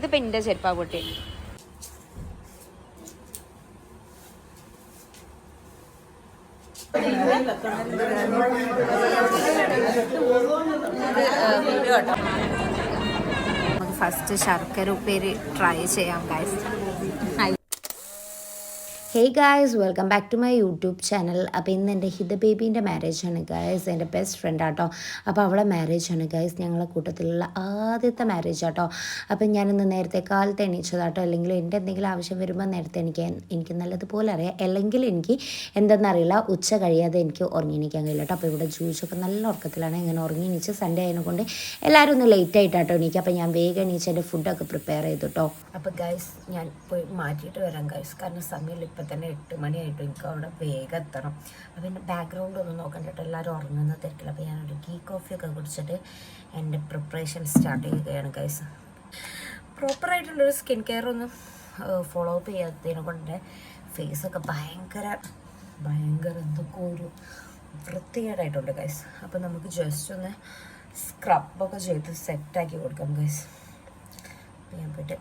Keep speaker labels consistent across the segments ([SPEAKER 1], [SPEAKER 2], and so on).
[SPEAKER 1] ഇതിപ്പോൾ എന്റെ ചെരുപ്പാ പൊട്ടി. ഫസ്റ്റ് ശർക്കര ഉപ്പേരി ട്രൈ ചെയ്യാം guys
[SPEAKER 2] hey guys welcome back to my YouTube channel അപ്പോൾ ഇന്ന് എന്റെ ഹിത ബേബീന്റെ മാരേജ് ആണ് ഗായ്സ് എന്റെ ബെസ്റ്റ് ഫ്രണ്ട് ആട്ടോ. അപ്പോൾ അവളെ മാരേജ് ആണ് ഗായ്സ് ഞങ്ങളെ കൂട്ടത്തിലുള്ള ആദ്യത്തെ മാരേജ് ആട്ടോ. അപ്പം ഞാനിന്ന് നേരത്തെ കാലത്ത് എണീച്ചതാട്ടോ. അല്ലെങ്കിൽ എന്റെ എന്തെങ്കിലും ആവശ്യം വരുമ്പോൾ നേരത്തെ എനിക്ക് എനിക്ക് നല്ലതുപോലെ അറിയാം. അല്ലെങ്കിൽ എനിക്ക് എന്തെന്നറിയില്ല ഉച്ച കഴിയാതെ എനിക്ക് ഉറങ്ങിണിക്കാൻ കഴിയില്ല കേട്ടോ അപ്പോൾ ഇവിടെ ജ്യൂസൊക്കെ നല്ല ഉറക്കത്തിലാണ്. ഇങ്ങനെ ഉറങ്ങി സൺഡേ സൺഡേ ആയതിനെക്കൊണ്ട് എല്ലാവരും ഒന്ന് ലേറ്റ് ആയിട്ടാട്ടോ എനിക്ക് അപ്പോൾ ഞാൻ വേഗം എണീച്ച് എന്റെ ഫുഡൊക്കെ പ്രിപ്പയർ ചെയ്തു കേട്ടോ അപ്പോൾ ഗൈസ് ഞാൻ പോയി മാറ്റിയിട്ട് വരാം ഗൈസ് കാരണം സമയം ഇപ്പം തന്നെ എട്ട് മണിയായിട്ടും എനിക്ക് അവിടെ വേഗം എത്തണം. അപ്പം എന്റെ ബാക്ക്ഗ്രൗണ്ട് ഒന്നും നോക്കണ്ട കേട്ടോ. എല്ലാവരും ഉറങ്ങുന്ന തിരക്കില്ല അപ്പോൾ ഞാനൊരു ഗീ കോഫിയൊക്കെ കുടിച്ചിട്ട് എന്റെ പ്രിപ്പറേഷൻ സ്റ്റാർട്ട് ചെയ്യുകയാണ് ഗൈസ് പ്രോപ്പറായിട്ടുള്ളൊരു സ്കിൻ കെയർ ഒന്നും ഫോളോ അപ്പ് ചെയ്യാത്തതിനെ കൊണ്ട് ഫേസൊക്കെ ഭയങ്കര ഭയങ്കര എന്തൊക്കെ ഒരു വൃത്തികേടായിട്ടുണ്ട് ഗൈസ് അപ്പം നമുക്ക് ജസ്റ്റ് ഒന്ന് സ്ക്രബൊക്കെ ചെയ്ത് സെറ്റാക്കി കൊടുക്കാം ഗൈസ് ഞാൻ പോയിട്ട്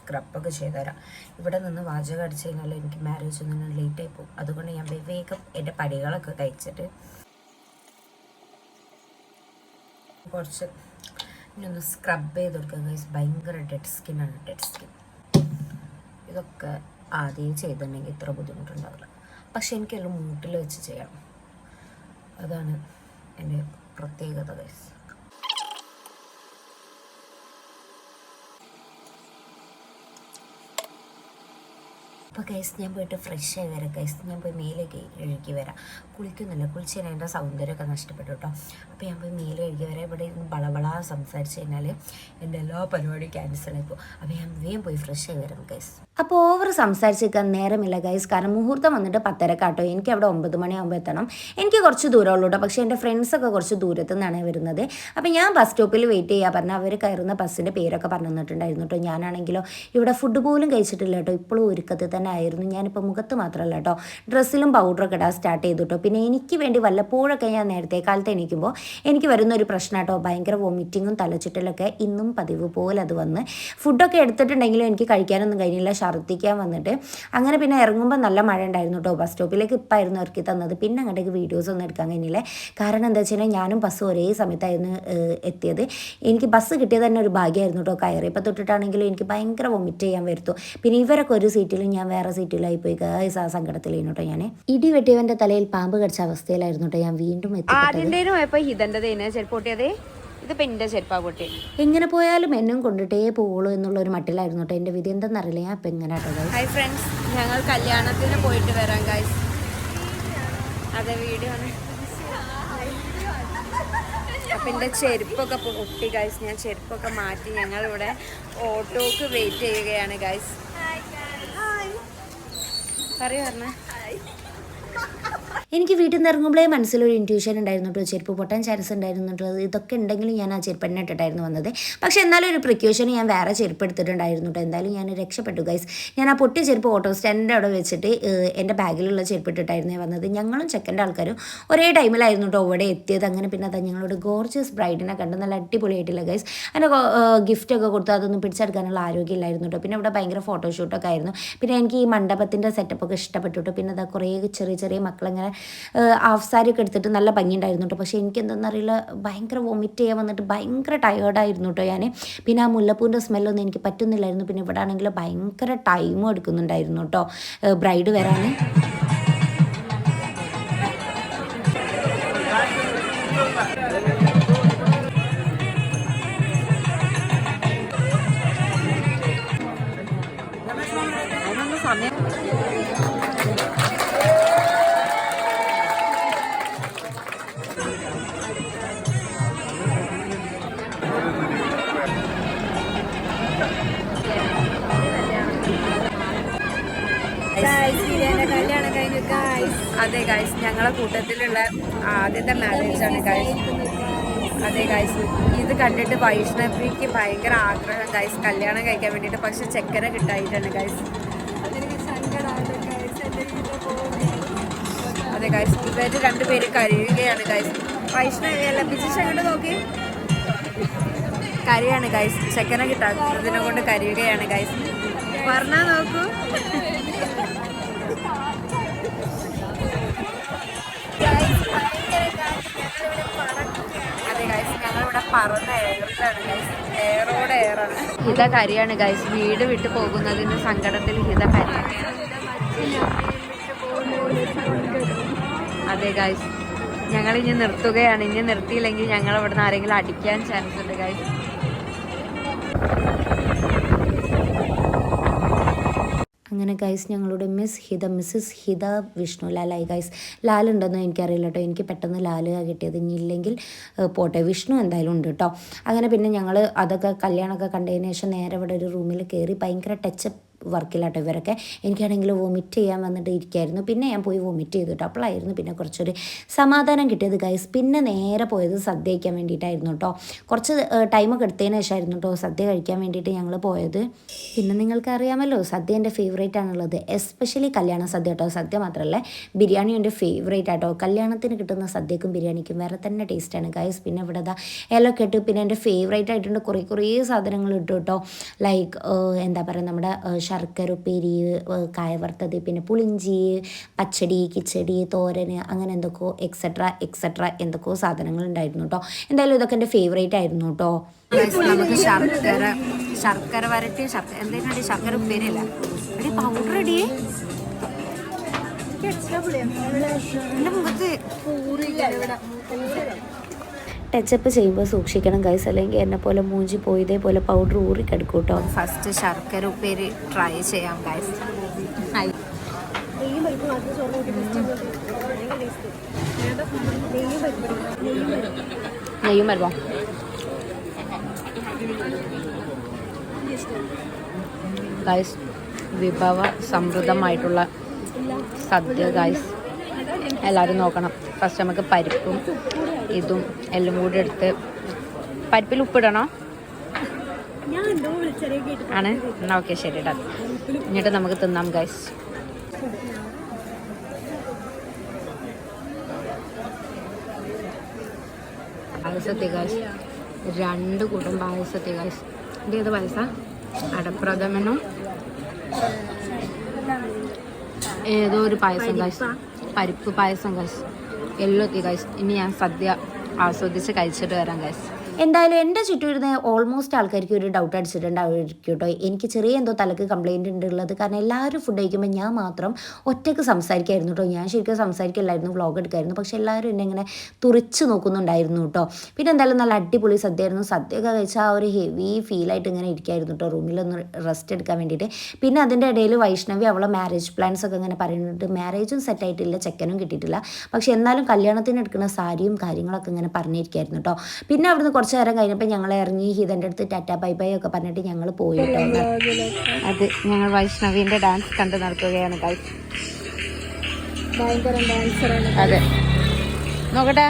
[SPEAKER 2] സ്ക്രബൊക്കെ ചെയ്തുതരാം. ഇവിടെ നിന്ന് വാചകം അടിച്ചു കഴിഞ്ഞാൽ എനിക്ക് മാരേജ് ഒന്നും ലേറ്റ് ആയി പോകും. അതുകൊണ്ട് ഞാൻ വേഗം എന്റെ പടികളൊക്കെ കഴിച്ചിട്ട് കുറച്ച് ഇനിയൊന്ന് സ്ക്രബ് ചെയ്ത് കൊടുക്കുക ഭയങ്കര ഡെഡ് സ്കിന്നാണ് ഡെഡ് സ്കിൻ ഇതൊക്കെ ആദ്യം ചെയ്തിട്ടുണ്ടെങ്കിൽ ഇത്ര ബുദ്ധിമുട്ടുണ്ടാവില്ല. പക്ഷെ എനിക്കെല്ലാം മൂട്ടിൽ വെച്ച് ചെയ്യണം അതാണ് എന്റെ പ്രത്യേകത ഗൈസ് അപ്പോൾ കൈസ് ഞാൻ പോയിട്ട് ഫ്രഷ് ആയി വരാം. കൈസ് ഞാൻ പോയി മേലേക്ക് കഴുകി വരാം. കുളിക്കുന്നില്ല. കുളിച്ച് കഴിഞ്ഞാൽ എന്റെ സൗന്ദര്യമൊക്കെ നഷ്ടപ്പെട്ടു കേട്ടോ അപ്പോൾ ഞാൻ പോയി മേലെ കഴുകി വരാം. ഇവിടെ ഇരുന്ന് ബളബള സംസാരിച്ച് കഴിഞ്ഞാൽ എന്റെ എല്ലാ പരിപാടിയും ക്യാൻസൽ ആയി പോകും. അപ്പോൾ ഞാൻ വേഗം പോയി ഫ്രഷ് ആയി വരാം കൈസ് അപ്പോൾ ഓവർ സംസാരിച്ചിരിക്കാൻ നേരമില്ല ഗൈസ് കാരണം മുഹൂർത്തം വന്നിട്ട് പത്തരക്കാട്ടോ എനിക്ക് അവിടെ ഒമ്പത് മണിയാകുമ്പോൾ എത്തണം. എനിക്ക് കുറച്ച് ദൂരമുള്ളൂ കേട്ടോ പക്ഷേ എന്റെ ഫ്രണ്ട്സൊക്കെ കുറച്ച് ദൂരത്തു നിന്നാണ് വരുന്നത്. അപ്പോൾ ഞാൻ ബസ് സ്റ്റോപ്പിൽ വെയിറ്റ് ചെയ്യുക പറഞ്ഞാൽ അവർ കയറുന്ന ബസ്സിന്റെ പേരൊക്കെ പറഞ്ഞു തന്നിട്ടുണ്ടായിരുന്നു കേട്ടോ ഞാനാണെങ്കിലോ ഇവിടെ ഫുഡ് പോലും കഴിച്ചിട്ടില്ല കേട്ടോ ഇപ്പോഴും ഒരുക്കത്തിൽ തന്നെ ആയിരുന്നു ഞാനിപ്പോൾ മുഖത്ത് മാത്രമല്ല കേട്ടോ ഡ്രസ്സിലും പൗഡറൊക്കെ ഇടാൻ സ്റ്റാർട്ട് ചെയ്തു കേട്ടോ പിന്നെ എനിക്ക് വേണ്ടി വല്ലപ്പോഴൊക്കെ ഞാൻ നേരത്തെ കാലത്ത് എണീക്കുമ്പോൾ എനിക്ക് വരുന്ന ഒരു പ്രശ്നം കേട്ടോ ഭയങ്കര വൊമിറ്റിങ്ങും തലച്ചുറ്റലൊക്കെ ഇന്നും പതിവ് പോലെ അത് വന്ന്. ഫുഡൊക്കെ എടുത്തിട്ടുണ്ടെങ്കിലും എനിക്ക് കഴിക്കാനൊന്നും കഴിഞ്ഞില്ല. ഛർദ്ദിക്കാൻ വന്നിട്ട്. അങ്ങനെ പിന്നെ ഇറങ്ങുമ്പോൾ നല്ല മഴ ഉണ്ടായിരുന്നു കേട്ടോ ബസ് സ്റ്റോപ്പിലേക്ക് ഇപ്പായിരുന്നു ഇറക്കി തന്നത്. പിന്നെ അങ്ങോട്ടേക്ക് വീഡിയോസ് ഒന്നും എടുക്കാൻ കഴിഞ്ഞില്ല. കാരണം എന്താ വെച്ചാൽ ഞാനും ബസ് ഒരേ സമയത്തായിരുന്നു എത്തിയത്. എനിക്ക് ബസ് കിട്ടിയത് തന്നെ ഒരു ഭാഗ്യമായിരുന്നു കേട്ടോ കയറിയപ്പോൾ തൊട്ടിട്ടാണെങ്കിലും എനിക്ക് ഭയങ്കര വൊമിറ്റ് ചെയ്യാൻ വരുത്തു. പിന്നെ ഇവരൊക്കെ ഒരു സീറ്റിലും ഞാൻ വേറെ സീറ്റിലായി പോയി ഗൈസ് ആ സങ്കടത്തിലായിരുന്നു കേട്ടോ ഞാൻ ഇടി വെട്ടിയവന്റെ തലയിൽ പാമ്പ് കടിച്ച അവസ്ഥയിലായിരുന്നു കേട്ടോ ഞാൻ വീണ്ടും
[SPEAKER 1] എത്തി ഇതിപ്പോൾ എന്റെ ചെരുപ്പാ പൊട്ടി
[SPEAKER 2] എങ്ങനെ പോയാലും എന്നും കൊണ്ടിട്ടേ പോകുള്ളൂ എന്നുള്ള ഒരു മട്ടിലായിരുന്നു കേട്ടോ എന്റെ വിധി എന്തെന്നറിയില്ല. ഞാൻ ഇപ്പൊ എങ്ങനെ കേട്ടോ.
[SPEAKER 1] ഹായ് ഫ്രണ്ട്സ് ഞങ്ങൾ കല്യാണത്തിന് പോയിട്ട് വരാം ഗൈസ് അതെ വീഡിയോ ആണ്. അപ്പം എന്റെ ചെരുപ്പൊക്കെ പൊട്ടി ഗൈസ് ഞാൻ ചെരുപ്പൊക്കെ മാറ്റി ഞങ്ങളിവിടെ ഓട്ടോക്ക് വെയിറ്റ് ചെയ്യുകയാണ് ഗൈസ് പറയൂ പറഞ്ഞേ.
[SPEAKER 2] എനിക്ക് വീട്ടിൽ നിന്ന് ഇറങ്ങുമ്പോഴേ മനസ്സിലൊരു ഇന്റ്യൂഷൻ ഉണ്ടായിരുന്നു. കേട്ടോ ചെരുപ്പ് പൊട്ടാൻ ചാൻസ് ഉണ്ടായിരുന്നു കേട്ടോ ഇതൊക്കെ ഉണ്ടെങ്കിലും ഞാൻ ആ ചെരുപ്പ് തന്നെ ഇട്ടിട്ടായിരുന്നു വന്നത്. പക്ഷേ എന്നാലും ഒരു പ്രിക്യൂഷൻ ഞാൻ വേറെ ചെരുപ്പ് എടുത്തിട്ടുണ്ടായിരുന്നു കേട്ടോ. എന്തായാലും ഞാൻ രക്ഷപ്പെട്ടു ഗൈസ് ഞാൻ ആ പൊട്ടിയ ചെരുപ്പ് ഓട്ടോ സ്റ്റാൻഡിന്റെ അവിടെ വെച്ചിട്ട് എന്റെ ബാഗിലുള്ള ചെരുപ്പ് ഇട്ടിട്ടായിരുന്നു വന്നത്. ഞങ്ങളും ചെക്കന്റെ ആൾക്കാരും ഒരേ ടൈമിലായിരുന്നു കേട്ടോ അവിടെ എത്തിയത്. അങ്ങനെ പിന്നെ അതാ ഞങ്ങളോട് ഗോർജിയസ് ബ്രൈഡിനെ കണ്ട്. നല്ല അടിപൊളിയായിട്ടില്ല ഗൈസ് അതിന്റെ ഗിഫ്റ്റ് ഒക്കെ കൊടുത്തു. അതൊന്നും പിടിച്ചെടുക്കാനുള്ള ആരോഗ്യമില്ലായിരുന്നു കേട്ടോ. പിന്നെ ഇവിടെ ഭയങ്കര ഫോട്ടോഷൂട്ടൊക്കെ ആയിരുന്നു. പിന്നെ എനിക്ക് ഈ മണ്ഡപത്തിന്റെ സെറ്റപ്പൊക്കെ ഇഷ്ടപ്പെട്ടു കേട്ടോ. പിന്നെ അതാ കുറേ ചെറിയ ചെറിയ മക്കളിങ്ങനെ ഹാഫ് സാരി ഒക്കെ എടുത്തിട്ട് നല്ല ഭംഗിയുണ്ടായിരുന്നു കേട്ടോ. പക്ഷേ എനിക്ക് എന്തെന്നറിയില്ല ഭയങ്കര വൊമിറ്റ് ചെയ്യാൻ വന്നിട്ട് ഭയങ്കര ടയേർഡായിരുന്നു കേട്ടോ ഞാൻ പിന്നെ ആ മുല്ലപ്പൂവിന്റെ സ്മെല്ലൊന്നും എനിക്ക് പറ്റുന്നില്ലായിരുന്നു. പിന്നെ ഇവിടെ ആണെങ്കിൽ ഭയങ്കര ടൈമും എടുക്കുന്നുണ്ടായിരുന്നു കേട്ടോ. ബ്രൈഡ് വരാൻ
[SPEAKER 1] സമയം അതെ ഗായ്സ് ഞങ്ങളെ കൂട്ടത്തിലുള്ള ആദ്യത്തെ മാരേജാണ് ഗായ്സ് അതെ ഗായ്സ് ഇത് കണ്ടിട്ട് വൈഷ്ണവിക്ക് ഭയങ്കര ആഗ്രഹം ഗായ്സ് കല്യാണം കഴിക്കാൻ വേണ്ടിയിട്ട്. പക്ഷെ ചെക്കനെ കിട്ടായിട്ടാണ് ഗായ്സ് അതെ ഗായ്സ് ഇവർ രണ്ടുപേര് കരയുകയാണ് ഗൈസ് വൈഷ്ണവി ബിജിഷ് അങ്ങോട്ട് നോക്കി? കരയാണ് ഗൈസ് ചെക്കനെ കിട്ടാത്തതിനെ കൊണ്ട് കരയുകയാണ് ഗൈസ് പറഞ്ഞാ നോക്കൂ. ഗൈസ് ഗൈസ് ഹിത കരിയാണ് ഗൈസ് വീട് വിട്ടു പോകുന്നതിന് സങ്കടത്തിൽ ഹിത കരിയാണ്. അതെ ഗായ്സ് ഞങ്ങൾ ഇനി നിർത്തുകയാണ്. ഇനി നിർത്തിയില്ലെങ്കിൽ ഞങ്ങൾ ഇവിടെ നിന്ന് ആരെങ്കിലും അടിക്കാൻ ചാൻസ് ഉണ്ട് ഗായ്സ്
[SPEAKER 2] അങ്ങനെ ഗൈസ് ഞങ്ങളുടെ മിസ് ഹിത മിസ്സസ് ഹിത വിഷ്ണു ലാലായി ഗൈസ് ലാലുണ്ടെന്നോ എനിക്കറിയില്ല കേട്ടോ. എനിക്ക് പെട്ടെന്ന് ലാൽ കിട്ടിയത് ഇനി ഇല്ലെങ്കിൽ പോട്ടെ. വിഷ്ണു എന്തായാലും ഉണ്ട് കേട്ടോ. അങ്ങനെ പിന്നെ ഞങ്ങൾ അതൊക്കെ കല്യാണമൊക്കെ കണ്ടതിന് ശേഷം നേരെ ഇവിടെ ഒരു റൂമിൽ കയറി ഭയങ്കര ടച്ചപ്പ് വർക്കിലാട്ടോ ഇവരൊക്കെ. എനിക്കാണെങ്കിൽ വോമിറ്റ് ചെയ്യാൻ വന്നിട്ട് ഇരിക്കായിരുന്നു. പിന്നെ ഞാൻ പോയി വോമിറ്റ് ചെയ്തിട്ട് അപ്പോഴായിരുന്നു പിന്നെ കുറച്ചൊരു സമാധാനം കിട്ടിയത് ഗൈസ് പിന്നെ നേരെ പോയത് സദ്യ കഴിക്കാൻ വേണ്ടിയിട്ടായിരുന്നു കേട്ടോ കുറച്ച് ടൈമൊക്കെ എടുത്തതിന് ശേഷമായിരുന്നു കേട്ടോ സദ്യ കഴിക്കാൻ വേണ്ടിയിട്ട് ഞങ്ങൾ പോയത്. പിന്നെ നിങ്ങൾക്ക് അറിയാമല്ലോ സദ്യ എന്റെ ഫേവറേറ്റ് ആണുള്ളത്. എസ്പെഷ്യലി കല്യാണ സദ്യ കേട്ടോ സദ്യ മാത്രമല്ല ബിരിയാണി എന്റെ ഫേവറേറ്റ് ആട്ടോ. കല്യാണത്തിന് കിട്ടുന്ന സദ്യക്കും ബിരിയാണിക്കും വേറെ തന്നെ ടേസ്റ്റാണ് ഗൈസ് പിന്നെ ഇവിടെ ദാ ഇലൊക്കെ പിന്നെ എന്റെ ഫേവറേറ്റ് ആയിട്ടുണ്ട് കുറേ കുറേ സാധനങ്ങൾ ഇട്ടു കേട്ടോ ലൈക്ക് എന്താ പറയുക നമ്മുടെ ശർക്കര ഉപ്പേരി കായ വറുത്തത് പിന്നെ പുളിഞ്ചി പച്ചടി കിച്ചടി തോരന് അങ്ങനെ എന്തൊക്കെയോ എക്സെട്ര എക്സെട്ര എന്തൊക്കെയോ സാധനങ്ങൾ ഉണ്ടായിരുന്നു കേട്ടോ എന്തായാലും ഇതൊക്കെ എന്റെ ഫേവറേറ്റ് ആയിരുന്നു കേട്ടോ
[SPEAKER 1] നമുക്ക് ശർക്കര ശർക്കര വരട്ടി ശർക്കര എന്തെങ്കിലും ശർക്കര ഉപ്പേരിയല്ല എടി പൗഡർ അടി എന്റെ മുഖത്ത്
[SPEAKER 2] ടച്ചപ്പ് ചെയ്യുമ്പോൾ സൂക്ഷിക്കണം ഗൈസ് അല്ലെങ്കിൽ എന്നെ പോലെ മൂഞ്ചി പോയതേ പോലെ പൗഡർ ഊറി കിടക്കും കേട്ടോ
[SPEAKER 1] ഫസ്റ്റ് ശർക്കര ഉപ്പേരി ട്രൈ ചെയ്യാം ഗൈസ്
[SPEAKER 2] നെയ്യും വരുമോ
[SPEAKER 1] ഗൈസ് വിഭവ സമൃദ്ധമായിട്ടുള്ള സദ്യ ഗൈസ് എല്ലാവരും നോക്കണം. ഫസ്റ്റ് നമുക്ക് പരിപ്പും ഇതും എല്ലാം കൂടി എടുത്ത് പരിപ്പിൽ ഉപ്പിടണോ? ആണ്. എന്നാ ഓക്കെ ശരി ഇടാം. എന്നിട്ട് നമുക്ക് തിന്നാം ഗൈസ് പായസത്തെ ഗൈസ് രണ്ട് കൂട്ടം പായസത്തെ ഗൈസ് എന്റെ ഏത് പായസ? അടപ്രഥമനും ഏതോ ഒരു പായസം ഗൈസ് പരിപ്പ് പായസം ഗൈസ് എല്ലോ എത്തി ഗൈസ് ഇനി ഞാൻ സദ്യ ആസ്വദിച്ച് കഴിച്ചിട്ട് വരാം ഗൈസ്
[SPEAKER 2] എന്തായാലും എന്റെ ചുറ്റും ഇരുന്ന് ഓൾമോസ്റ്റ് ആൾക്കാർക്ക് ഒരു ഡൗട്ട് അടിച്ചിട്ടുണ്ടായിരിക്കും കേട്ടോ. എനിക്ക് ചെറിയ എന്തോ തലക്ക് കംപ്ലൈന്റ് ഉണ്ടുള്ളത് കാരണം എല്ലാവരും ഫുഡ് കഴിക്കുമ്പോൾ ഞാൻ മാത്രം ഒറ്റയ്ക്ക് സംസാരിക്കായിരുന്നു കേട്ടോ. ഞാൻ ശരിക്കും സംസാരിക്കില്ലായിരുന്നു വ്ളോഗ് എടുക്കായിരുന്നു. പക്ഷെ എല്ലാവരും എന്നെ ഇങ്ങനെ തുറിച്ച് നോക്കുന്നുണ്ടായിരുന്നു കേട്ടോ. പിന്നെ എന്തായാലും നല്ല അടിപൊളി സദ്യയായിരുന്നു. സദ്യയൊക്കെ കഴിച്ചാൽ ആ ഒരു ഹെവി ഫീലായിട്ട് ഇങ്ങനെ ഇരിക്കായിരുന്നു കേട്ടോ. റൂമിലൊന്ന് റെസ്റ്റ് എടുക്കാൻ വേണ്ടിയിട്ട്. പിന്നെ അതിന്റെ ഇടയിൽ വൈഷ്ണവി അവളെ മാരേജ് പ്ലാൻസ് ഒക്കെ ഇങ്ങനെ പറയുന്നുണ്ട്. മാരേജും സെറ്റ് ആയിട്ടില്ല ചെക്കനും കിട്ടിയിട്ടില്ല. പക്ഷെ എന്നാലും കല്യാണത്തിന് എടുക്കുന്ന സാരിയും കാര്യങ്ങളൊക്കെ ഇങ്ങനെ പറഞ്ഞിരിക്കായിരുന്നു കേട്ടോ. പിന്നെ അവിടുന്ന് കുറച്ച് നേരം കഴിഞ്ഞപ്പോൾ ഞങ്ങൾ ഇറങ്ങി ഹിതന്റെ അടുത്ത് ടാറ്റ ബൈ ബൈ ഒക്കെ പറഞ്ഞിട്ട് ഞങ്ങൾ പോയി
[SPEAKER 1] അത് ഞങ്ങൾ വൈഷ്ണവിന്റെ ഡാൻസ് കണ്ടു നടക്കുകയാണ് ഗൈസ് അതെ. നോക്കട്ടെ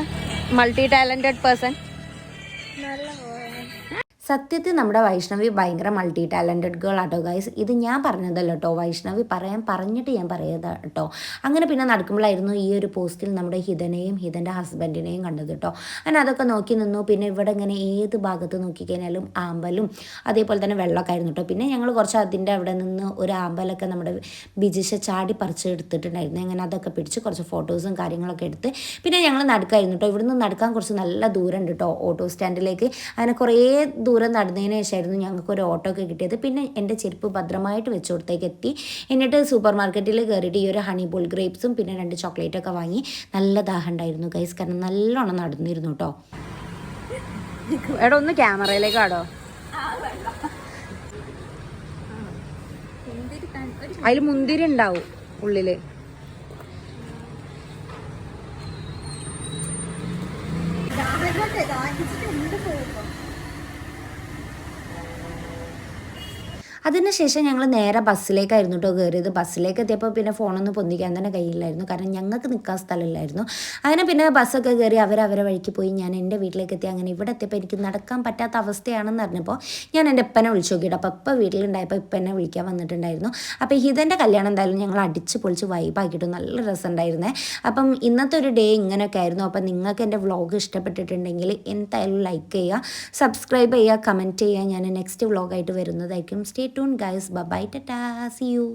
[SPEAKER 1] മൾട്ടി ടാലന്റഡ് പേഴ്സൺ
[SPEAKER 2] സത്യത്തിൽ നമ്മുടെ വൈഷ്ണവി ഭയങ്കര മൾട്ടി ടാലന്റഡ് ഗേൾ ആട്ടോ ഗൈസ് ഇത് ഞാൻ പറഞ്ഞതല്ല കേട്ടോ വൈഷ്ണവി പറയാൻ പറഞ്ഞിട്ട് ഞാൻ പറയതാ കേട്ടോ അങ്ങനെ പിന്നെ നടക്കുമ്പോഴായിരുന്നു ഈ ഒരു പോസ്റ്റിൽ നമ്മുടെ ഹിതനെയും ഹിതന്റെ ഹസ്ബൻഡിനെയും കണ്ടത് കേട്ടോ അങ്ങനെ അതൊക്കെ നോക്കി നിന്നു. പിന്നെ ഇവിടെ ഇങ്ങനെ ഏത് ഭാഗത്ത് നോക്കിക്കഴിഞ്ഞാലും ആമ്പലും അതേപോലെ തന്നെ വെള്ളമൊക്കെ ആയിരുന്നു കേട്ടോ പിന്നെ ഞങ്ങൾ കുറച്ച് അതിന്റെ അവിടെ നിന്ന് ഒരു ആമ്പലൊക്കെ നമ്മുടെ ബിജിഷ ചാടി പറിച്ച് എടുത്തിട്ടുണ്ടായിരുന്നു. അങ്ങനെ അതൊക്കെ പിടിച്ച് കുറച്ച് ഫോട്ടോസും കാര്യങ്ങളൊക്കെ എടുത്ത് പിന്നെ ഞങ്ങൾ നടക്കായിരുന്നു കേട്ടോ ഇവിടുന്ന് നടക്കാൻ കുറച്ച് നല്ല ദൂരം ഉണ്ട് കേട്ടോ ഓട്ടോ സ്റ്റാൻഡിലേക്ക്. അങ്ങനെ കുറേ ദൂരം നടന്നതിന് ശേഷമായിരുന്നു ഞങ്ങൾക്ക് ഒരു ഓട്ടോ ഒക്കെ കിട്ടിയത്. പിന്നെ എന്റെ ചെരുപ്പ് ഭദ്രമായിട്ട് വെച്ച് കൊടുത്തേക്ക് എത്തി. എന്നിട്ട് സൂപ്പർ മാർക്കറ്റിൽ കയറിയിട്ട് ഈ ഒരു ഹണി ബോൾ ഗ്രേപ്സും പിന്നെ രണ്ട് ചോക്ലേറ്റൊക്കെ വാങ്ങി നല്ല ദാഹം ഉണ്ടായിരുന്നു ഗൈസ് കാരണം നല്ലോണം നടന്നിരുന്നു കേട്ടോ
[SPEAKER 1] എടാ ഒന്ന് ക്യാമറയിലേക്ക് ആടോ. അതിൽ മുന്തിരി ഉണ്ടാവും ഉള്ളിൽ.
[SPEAKER 2] അതിനുശേഷം ഞങ്ങൾ നേരെ ബസ്സിലേക്കായിരുന്നു കേട്ടോ കയറിയത് ബസ്സിലേക്ക് എത്തിയപ്പോൾ പിന്നെ ഫോണൊന്നും പൊന്തിക്കാൻ തന്നെ കഴിയില്ലായിരുന്നു. കാരണം ഞങ്ങൾക്ക് നിൽക്കാൻ സ്ഥലമില്ലായിരുന്നു. അങ്ങനെ പിന്നെ ബസ്സൊക്കെ കയറി അവരവരെ വഴിക്ക് പോയി ഞാൻ എന്റെ വീട്ടിലേക്ക് എത്തി അങ്ങനെ ഇവിടെ എത്തിയപ്പോൾ എനിക്ക് നടക്കാൻ പറ്റാത്ത അവസ്ഥയാണെന്ന് അറിഞ്ഞപ്പോൾ ഞാൻ എന്റെ ഉപ്പനെ വിളിച്ചു നോക്കിയിട്ട്. അപ്പോൾ ഇപ്പം വീട്ടിലുണ്ടായപ്പോൾ ഇപ്പനെ വിളിക്കാൻ വന്നിട്ടുണ്ടായിരുന്നു. അപ്പോൾ ഹിതന്റെ കല്യാണം എന്തായാലും ഞങ്ങൾ അടിച്ച് പൊളിച്ച് വൈബാക്കിയിട്ട് നല്ല രസമുണ്ടായിരുന്നേ. അപ്പം ഇന്നത്തെ ഒരു ഡേ ഇങ്ങനെയൊക്കെ ആയിരുന്നു. അപ്പം നിങ്ങൾക്ക് എന്റെ വ്ളോഗ് ഇഷ്ടപ്പെട്ടിട്ടുണ്ടെങ്കിൽ എന്തായാലും ലൈക്ക് ചെയ്യുക സബ്സ്ക്രൈബ് ചെയ്യുക കമന്റ് ചെയ്യുക. ഞാൻ നെക്സ്റ്റ് വ്ളോഗായിട്ട് വരുന്നതായിരിക്കും. സ്റ്റേ ടൂൺ ഗൈസ് ബൈ ടാ സി യു